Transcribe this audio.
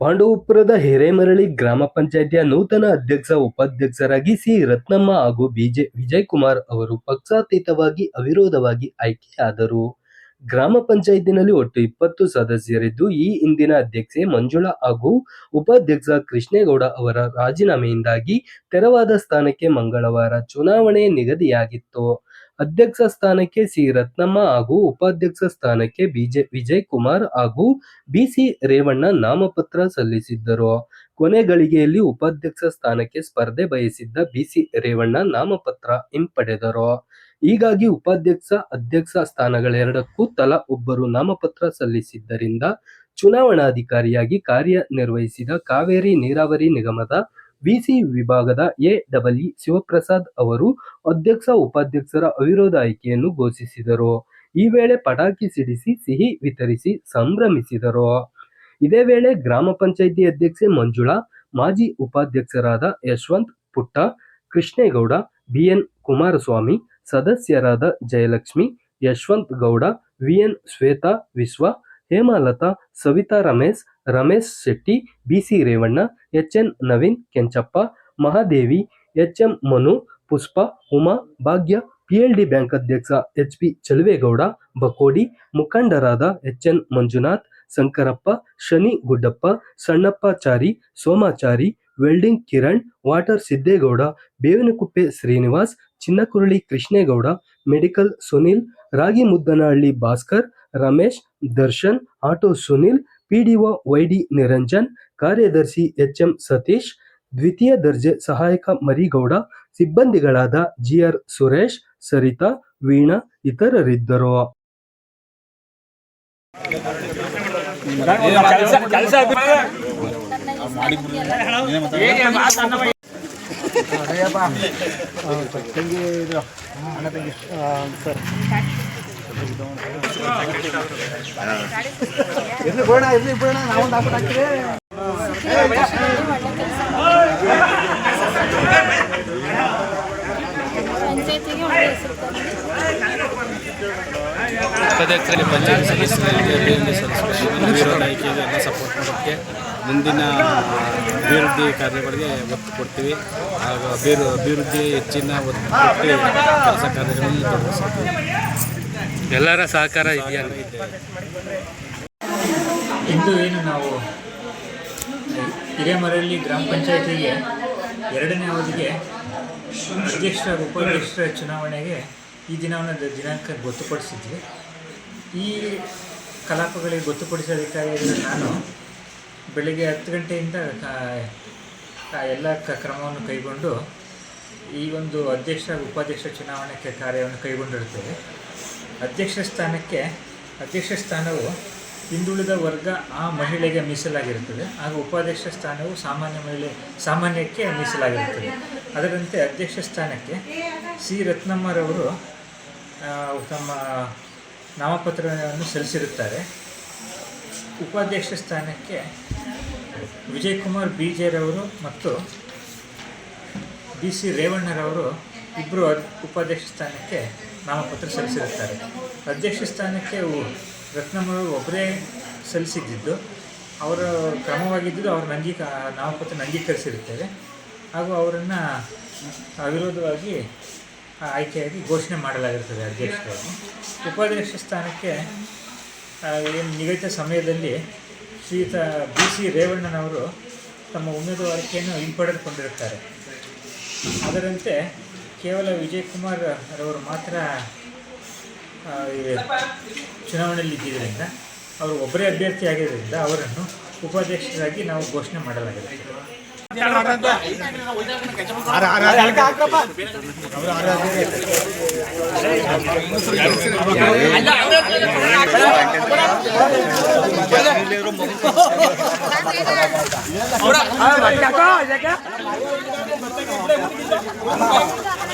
ಪಾಂಡವಪುರದ ಹಿರೇಮರಳಿ ಗ್ರಾಮ ಪಂಚಾಯಿತಿಯ ನೂತನ ಅಧ್ಯಕ್ಷ, ಉಪಾಧ್ಯಕ್ಷರಾಗಿ ಸಿ. ರತ್ನಮ್ಮ ಹಾಗೂ ಬಿಜೆ ವಿಜಯ್ ಕುಮಾರ್ ಅವರು ಪಕ್ಷಾತೀತವಾಗಿ ಅವಿರೋಧವಾಗಿ ಆಯ್ಕೆಯಾದರು. ಗ್ರಾಮ ಪಂಚಾಯಿತಿನಲ್ಲಿ ಒಟ್ಟು ಇಪ್ಪತ್ತು ಸದಸ್ಯರಿದ್ದು, ಈ ಹಿಂದಿನ ಅಧ್ಯಕ್ಷೆ ಮಂಜುಳಾ ಹಾಗೂ ಉಪಾಧ್ಯಕ್ಷ ಕೃಷ್ಣೇಗೌಡ ಅವರ ರಾಜೀನಾಮೆಯಿಂದಾಗಿ ತೆರವಾದ ಸ್ಥಾನಕ್ಕೆ ಮಂಗಳವಾರ ಚುನಾವಣೆ ನಿಗದಿಯಾಗಿತ್ತು. ಅಧ್ಯಕ್ಷ ಸ್ಥಾನಕ್ಕೆ ಸಿ. ರತ್ನಮ್ಮ ಹಾಗೂ ಉಪಾಧ್ಯಕ್ಷ ಸ್ಥಾನಕ್ಕೆ ಬಿಜೆ ವಿಜಯ್ ಕುಮಾರ್ ಹಾಗೂ ಬಿಸಿ ರೇವಣ್ಣ ನಾಮಪತ್ರ ಸಲ್ಲಿಸಿದ್ದರು. ಕೊನೆ ಗಳಿಗೆಯಲ್ಲಿ ಉಪಾಧ್ಯಕ್ಷ ಸ್ಥಾನಕ್ಕೆ ಸ್ಪರ್ಧೆ ಬಯಸಿದ್ದ ಬಿಸಿ ರೇವಣ್ಣ ನಾಮಪತ್ರ ಹಿಂಪಡೆದರು. ಹೀಗಾಗಿ ಉಪಾಧ್ಯಕ್ಷ, ಅಧ್ಯಕ್ಷ ಸ್ಥಾನಗಳೆರಡಕ್ಕೂ ತಲಾ ಒಬ್ಬರು ನಾಮಪತ್ರ ಸಲ್ಲಿಸಿದ್ದರಿಂದ ಚುನಾವಣಾಧಿಕಾರಿಯಾಗಿ ಕಾರ್ಯನಿರ್ವಹಿಸಿದ ಕಾವೇರಿ ನೀರಾವರಿ ನಿಗಮದ ವಿಸಿ ವಿಭಾಗದ ಎ ಇ ಶಿವಪ್ರಸಾದ್ ಅವರು ಅಧ್ಯಕ್ಷ, ಉಪಾಧ್ಯಕ್ಷರ ಅವಿರೋಧ ಆಯ್ಕೆಯನ್ನು ಘೋಷಿಸಿದರು. ಈ ವೇಳೆ ಪಟಾಕಿ ಸಿಡಿಸಿ, ಸಿಹಿ ವಿತರಿಸಿ ಸಂಭ್ರಮಿಸಿದರು. ಇದೇ ವೇಳೆ ಗ್ರಾಮ ಪಂಚಾಯಿತಿ ಅಧ್ಯಕ್ಷೆ ಮಂಜುಳಾ, ಮಾಜಿ ಉಪಾಧ್ಯಕ್ಷರಾದ ಯಶವಂತ್ ಪುಟ್ಟ, ಕೃಷ್ಣೇಗೌಡ, ಬಿಎನ್ ಕುಮಾರಸ್ವಾಮಿ, ಸದಸ್ಯರಾದ Jayalakshmi Yashwant Gowda VN Shwetha Vishwa, Hemalatha, Savitha Ramesh Ramesh Shetty B C Revanna H N Naveen Kenchappa, Mahadevi H M Manu, Pushpa, Uma, Bhagya P L D bank ಅಧ್ಯಕ್ಷ ಎಚ್ ಪಿ ಚಲುವೇಗೌಡ, ಬಕೋಡಿ, ಮುಖಂಡರಾದ H N Manjunath, Shankarappa, Shani Guddappa, Sannappachari, Somachari, welding Kiran, water Siddegowda, Bevinakuppe Srinivas, Chinnakurali Krishnegowda, medical Sunil Ragimuddanahalli Bhaskar, Ramesh, Darshan, auto Sunil PDO YD Niranjan, ಕಾರ್ಯದರ್ಶಿ HM Satish, ದ್ವಿತೀಯ ದರ್ಜೆ ಸಹಾಯಕ ಮರಿಗೌಡ, ಸಿಬ್ಬಂದಿಗಳಾದ GR Suresh, Saritha, Veena ಇತರರಿದ್ದರು. ಇರ್ಲಿ ಬಿಡೋಣ ಇರ್ಲಿ ಬಿಡೋಣ ನಾವೊಂದು ಹಾಕ್ಬಿಟ್ಟು ಹಾಕ್ತೀವಿ ಪಂಚಾಯತ್ ಸದಸ್ಯರಿಗೆ ಅಭಿನಂದನೆ ಸಲ್ಲಿಸಬೇಕು ವಿರೋಧ ಆಯ್ಕೆಗೆ ಎಲ್ಲ ಸಪೋರ್ಟ್ ಮಾಡೋಕ್ಕೆ ಮುಂದಿನ ಅಭಿವೃದ್ಧಿ ಕಾರ್ಯಗಳಿಗೆ ಒತ್ತು ಕೊಡ್ತೀವಿ. ಹಾಗೂ ಅಭಿವೃ ಅಭಿವೃದ್ಧಿ ಹೆಚ್ಚಿನ ಒತ್ತು ಕೊಟ್ಟು ಕೆಲಸ ಕಾರ್ಯಗಳಲ್ಲಿ ತೊಡಗಿಸ್ತೀವಿ ಎಲ್ಲರ ಸಹಕಾರ ಇದೆಯಾ? ಇಂದು ಏನು ನಾವು, ಹಿರೇಮರಳ್ಳಿ ಗ್ರಾಮ ಪಂಚಾಯತಿಗೆ ಎರಡನೇ ಅವಧಿಗೆ ಅಧ್ಯಕ್ಷ ಉಪಾಧ್ಯಕ್ಷರ ಚುನಾವಣೆಗೆ ಈ ದಿನವನ್ನು ದಿನಾಂಕ ಗೊತ್ತುಪಡಿಸಿದ್ವಿ. ಈ ಕಲಾಪಗಳಿಗೆ ಗೊತ್ತುಪಡಿಸೋದಕ್ಕಾಗಿ ನಾನು ಬೆಳಿಗ್ಗೆ ಹತ್ತು ಗಂಟೆಯಿಂದ ಎಲ್ಲ ಕ್ರಮವನ್ನು ಕೈಗೊಂಡು ಈ ಒಂದು ಅಧ್ಯಕ್ಷ, ಉಪಾಧ್ಯಕ್ಷ ಚುನಾವಣೆ ಕಾರ್ಯವನ್ನು ಕೈಗೊಂಡಿರುತ್ತೇವೆ. ಅಧ್ಯಕ್ಷ ಸ್ಥಾನಕ್ಕೆ, ಅಧ್ಯಕ್ಷ ಸ್ಥಾನವು ಹಿಂದುಳಿದ ವರ್ಗ ಆ ಮಹಿಳೆಗೆ ಮೀಸಲಾಗಿರುತ್ತದೆ. ಹಾಗೂ ಉಪಾಧ್ಯಕ್ಷ ಸ್ಥಾನವು ಸಾಮಾನ್ಯ ಮಹಿಳೆ, ಸಾಮಾನ್ಯಕ್ಕೆ ಮೀಸಲಾಗಿರುತ್ತದೆ. ಅದರಂತೆ ಅಧ್ಯಕ್ಷ ಸ್ಥಾನಕ್ಕೆ ಸಿ. ರತ್ನಮ್ಮರವರು ತಮ್ಮ ನಾಮಪತ್ರವನ್ನು ಸಲ್ಲಿಸಿರುತ್ತಾರೆ. ಉಪಾಧ್ಯಕ್ಷ ಸ್ಥಾನಕ್ಕೆ ವಿಜಯಕುಮಾರ್ ಬಿ ಜೆರವರು ಮತ್ತು ಬಿ. ಸಿ. ರೇವಣ್ಣರವರು ಇಬ್ಬರು ಉಪಾಧ್ಯಕ್ಷ ಸ್ಥಾನಕ್ಕೆ ನಾಮಪತ್ರ ಸಲ್ಲಿಸಿರುತ್ತಾರೆ. ಅಧ್ಯಕ್ಷ ಸ್ಥಾನಕ್ಕೆ ರತ್ನಮ್ಮರು ಒಬ್ಬರೇ ಸಲ್ಲಿಸಿದ್ದು ಅವರ ಕ್ರಮವಾಗಿದ್ದು ಅವ್ರನ್ನ ಅಂಗೀಕ ನಾಮಪತ್ರ ಅಂಗೀಕರಿಸಿರುತ್ತೇವೆ. ಹಾಗೂ ಅವರನ್ನು ಅವಿರೋಧವಾಗಿ ಆಯ್ಕೆಯಾಗಿ ಘೋಷಣೆ ಮಾಡಲಾಗಿರ್ತದೆ ಅಧ್ಯಕ್ಷರಾಗಿ ಉಪಾಧ್ಯಕ್ಷ ಸ್ಥಾನಕ್ಕೆ ಏನು ನಿಗದಿತ ಸಮಯದಲ್ಲಿ ಶ್ರೀಯುತ ಬಿ ಸಿ ರೇವಣ್ಣನವರು ತಮ್ಮ ಉಮೇದುವಾರಿಕೆಯನ್ನು ಹಿಂಪಡೆದುಕೊಂಡಿರುತ್ತಾರೆ. ಅದರಂತೆ ಕೇವಲ ವಿಜಯ್ ಕುಮಾರ್ ಅವರು ಮಾತ್ರ ಚುನಾವಣೆಯಲ್ಲಿ ಇದ್ದಿದ್ದರಿಂದ ಅವರು ಒಬ್ಬರೇ ಅಭ್ಯರ್ಥಿ ಆಗಿರೋದ್ರಿಂದ ಅವರನ್ನು ಉಪಾಧ್ಯಕ್ಷರಾಗಿ ನಾವು ಘೋಷಣೆ ಮಾಡಲಾಗಿದೆ.